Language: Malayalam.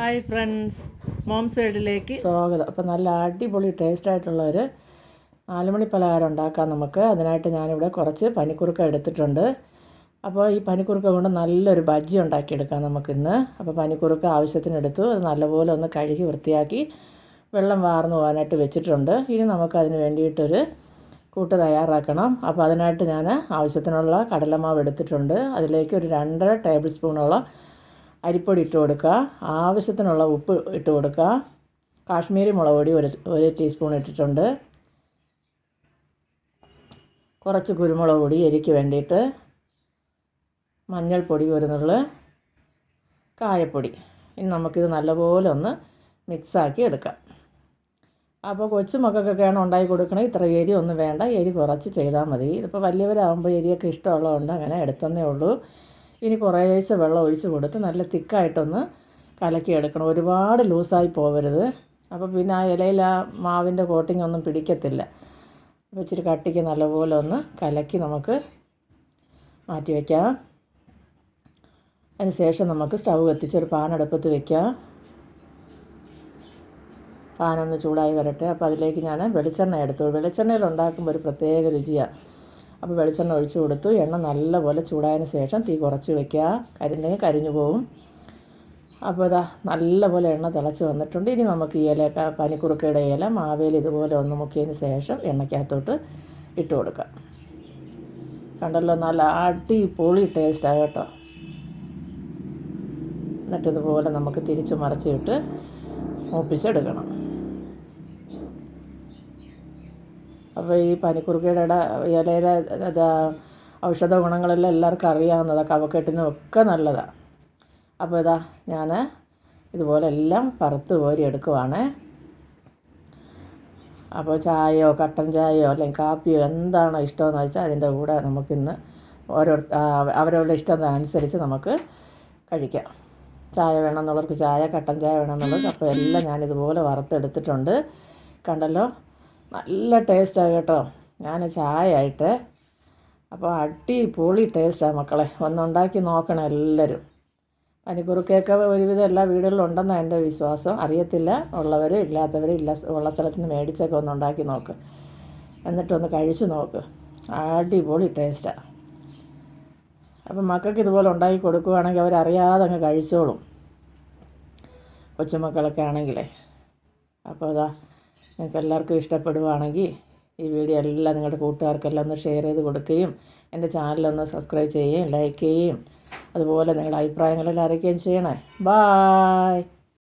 ഹായ് ഫ്രണ്ട്സ് മോം സൈഡിലേക്ക് സ്വാഗതം. അപ്പം നല്ല അടിപൊളി ടേസ്റ്റ് ആയിട്ടുള്ള ഒരു നാലുമണി പലഹാരം ഉണ്ടാക്കാം നമുക്ക്. അതിനായിട്ട് ഞാനിവിടെ കുറച്ച് പനിക്കുറുക്ക എടുത്തിട്ടുണ്ട്. അപ്പോൾ ഈ പനിക്കുറുക്ക കൊണ്ട് നല്ലൊരു ബജ്ജി ഉണ്ടാക്കിയെടുക്കാം നമുക്കിന്ന്. അപ്പോൾ പനിക്കുറുക്ക ആവശ്യത്തിന് എടുത്തു അത് നല്ലപോലെ ഒന്ന് കഴുകി വൃത്തിയാക്കി വെള്ളം വാർന്നു പോകാനായിട്ട് വെച്ചിട്ടുണ്ട്. ഇനി നമുക്കതിന് വേണ്ടിയിട്ടൊരു കൂട്ട് തയ്യാറാക്കണം. അപ്പോൾ അതിനായിട്ട് ഞാൻ ആവശ്യത്തിനുള്ള കടലമാവ് എടുത്തിട്ടുണ്ട്. അതിലേക്ക് ഒരു രണ്ടര ടേബിൾ സ്പൂണോളം അരിപ്പൊടി ഇട്ട് കൊടുക്കുക. ആവശ്യത്തിനുള്ള ഉപ്പ് ഇട്ട് കൊടുക്കുക. കാശ്മീരി മുളക് പൊടി ഒരു ഒരു ടീസ്പൂൺ ഇട്ടിട്ടുണ്ട്. കുറച്ച് കുരുമുളക് പൊടി എരിക്ക് വേണ്ടിയിട്ട്. മഞ്ഞൾപ്പൊടി ഒരു നുള്ള് കായപ്പൊടി. ഇനി നമുക്കിത് നല്ലപോലെ ഒന്ന് മിക്സാക്കി എടുക്കാം. അപ്പോൾ കൊച്ചു മക്കൾക്കൊക്കെയാണ് ഉണ്ടാക്കി കൊടുക്കണത് ഇത്ര എരി ഒന്നും വേണ്ട. എരി കുറച്ച് ചെയ്താൽ മതി. ഇതിപ്പോൾ വലിയവരാകുമ്പോൾ എരിയൊക്കെ ഇഷ്ടമുള്ളതുകൊണ്ട് അങ്ങനെ എടുത്തന്നേ ഉള്ളൂ. ഇനി കുറേശ്ശെ വെള്ളം ഒഴിച്ച് കൊടുത്ത് നല്ല തിക്കായിട്ടൊന്ന് കലക്കിയെടുക്കണം ഒരുപാട് ലൂസായി പോവരുത്. അപ്പോൾ പിന്നെ ആ ഇലയിൽ ആ മാവിന്റെ കോട്ടിംഗ് ഒന്നും പിടിക്കത്തില്ല. അപ്പോൾ ഇച്ചിരി കട്ടിക്ക് നല്ലപോലെ ഒന്ന് കലക്കി നമുക്ക് മാറ്റി വയ്ക്കാം അതിന് ശേഷം നമുക്ക് സ്റ്റൗ കത്തിച്ചൊരു പാനടുപ്പത്ത് വയ്ക്കാം പാനൊന്ന് ചൂടായി വരട്ടെ. അപ്പോൾ അതിലേക്ക് ഞാൻ വെളിച്ചെണ്ണ എടുത്തു. വെളിച്ചെണ്ണയിൽ ഉണ്ടാക്കുമ്പോൾ ഒരു പ്രത്യേക രുചിയാണ് അപ്പോൾ വെളിച്ചെണ്ണ ഒഴിച്ച് കൊടുത്തു. എണ്ണ നല്ലപോലെ ചൂടായതിന് ശേഷം തീ കുറച്ച് വയ്ക്കുക കരിഞ്ഞെങ്കിൽ കരിഞ്ഞു പോകും അപ്പോൾ ഇതാ നല്ലപോലെ എണ്ണ തിളച്ച് വന്നിട്ടുണ്ട്. ഇനി നമുക്ക് ഈ ഇല പനിക്കുറുക്കയുടെ ഇല മാവേൽ ഇതുപോലെ ഒന്ന് മുക്കിയതിന് ശേഷം എണ്ണയ്ക്കകത്തോട്ട് ഇട്ട് കൊടുക്കാം കണ്ടല്ലോ നല്ല അടിപൊളി ടേസ്റ്റാണ് കേട്ടോ. എന്നിട്ടിതുപോലെ നമുക്ക് തിരിച്ച് മറിച്ചിട്ട് മൂപ്പിച്ചെടുക്കണം. അപ്പോൾ ഈ പനിക്കുറുക്കയുടെ ഇലയിലെ ഇത് ഔഷധ ഗുണങ്ങളെല്ലാം എല്ലാവർക്കും അറിയാവുന്നതാണ് കഫക്കെട്ടിനും ഒക്കെ നല്ലതാണ് അപ്പോൾ ഇതാ ഞാൻ ഇതുപോലെ എല്ലാം പറത്ത് കോരി എടുക്കുവാണ്. അപ്പോൾ ചായയോ കട്ടൻ ചായയോ അല്ലെങ്കിൽ കാപ്പിയോ എന്താണോ ഇഷ്ടമെന്ന് വെച്ചാൽ അതിന്റെ കൂടെ നമുക്കിന്ന് ഓരോ അവരവരുടെ ഇഷ്ടം അനുസരിച്ച് നമുക്ക് കഴിക്കാം. ചായ വേണമെന്നുള്ളവർക്ക് ചായ കട്ടൻ ചായ വേണമെന്നുള്ളത് അപ്പോൾ എല്ലാം ഞാനിതുപോലെ വറുത്തെടുത്തിട്ടുണ്ട്. കണ്ടല്ലോ നല്ല ടേസ്റ്റാണ് കേട്ടോ. ഞാൻ ചായ ആയിട്ട്. അപ്പോൾ അടിപൊളി ടേസ്റ്റാണ് മക്കളെ. ഒന്നുണ്ടാക്കി നോക്കണം എല്ലാവരും പനിക്കുറുക്കൊക്കെ ഒരുവിധം എല്ലാ വീടുകളിലും ഉണ്ടെന്നാണ് എന്റെ വിശ്വാസം. അറിയത്തില്ല. ഉള്ളവർ ഇല്ലാത്തവർ ഇല്ല ഉള്ള സ്ഥലത്ത് നിന്ന് മേടിച്ചൊക്കെ ഒന്ന് ഉണ്ടാക്കി നോക്ക്. എന്നിട്ടൊന്ന് കഴിച്ച് നോക്ക്. അടിപൊളി ടേസ്റ്റാണ് അപ്പം മക്കൾക്ക് ഇതുപോലെ ഉണ്ടാക്കി കൊടുക്കുകയാണെങ്കിൽ അവരറിയാതെ അങ്ങ് കഴിച്ചോളും. കൊച്ചുമക്കളൊക്കെ ആണെങ്കിലേ. അപ്പോൾ അതാ നിങ്ങൾക്ക് എല്ലാവർക്കും ഇഷ്ടപ്പെടുവാണെങ്കിൽ ഈ വീഡിയോ എല്ലാം നിങ്ങളുടെ കൂട്ടുകാർക്കെല്ലാം ഒന്ന് ഷെയർ ചെയ്ത് കൊടുക്കുകയും എന്റെ ചാനലൊന്ന് സബ്സ്ക്രൈബ് ചെയ്യുകയും ലൈക്ക് ചെയ്യുകയും അതുപോലെ നിങ്ങളുടെ അഭിപ്രായങ്ങളെല്ലാം അറിയിക്കുകയും ചെയ്യണേ. ബായ്.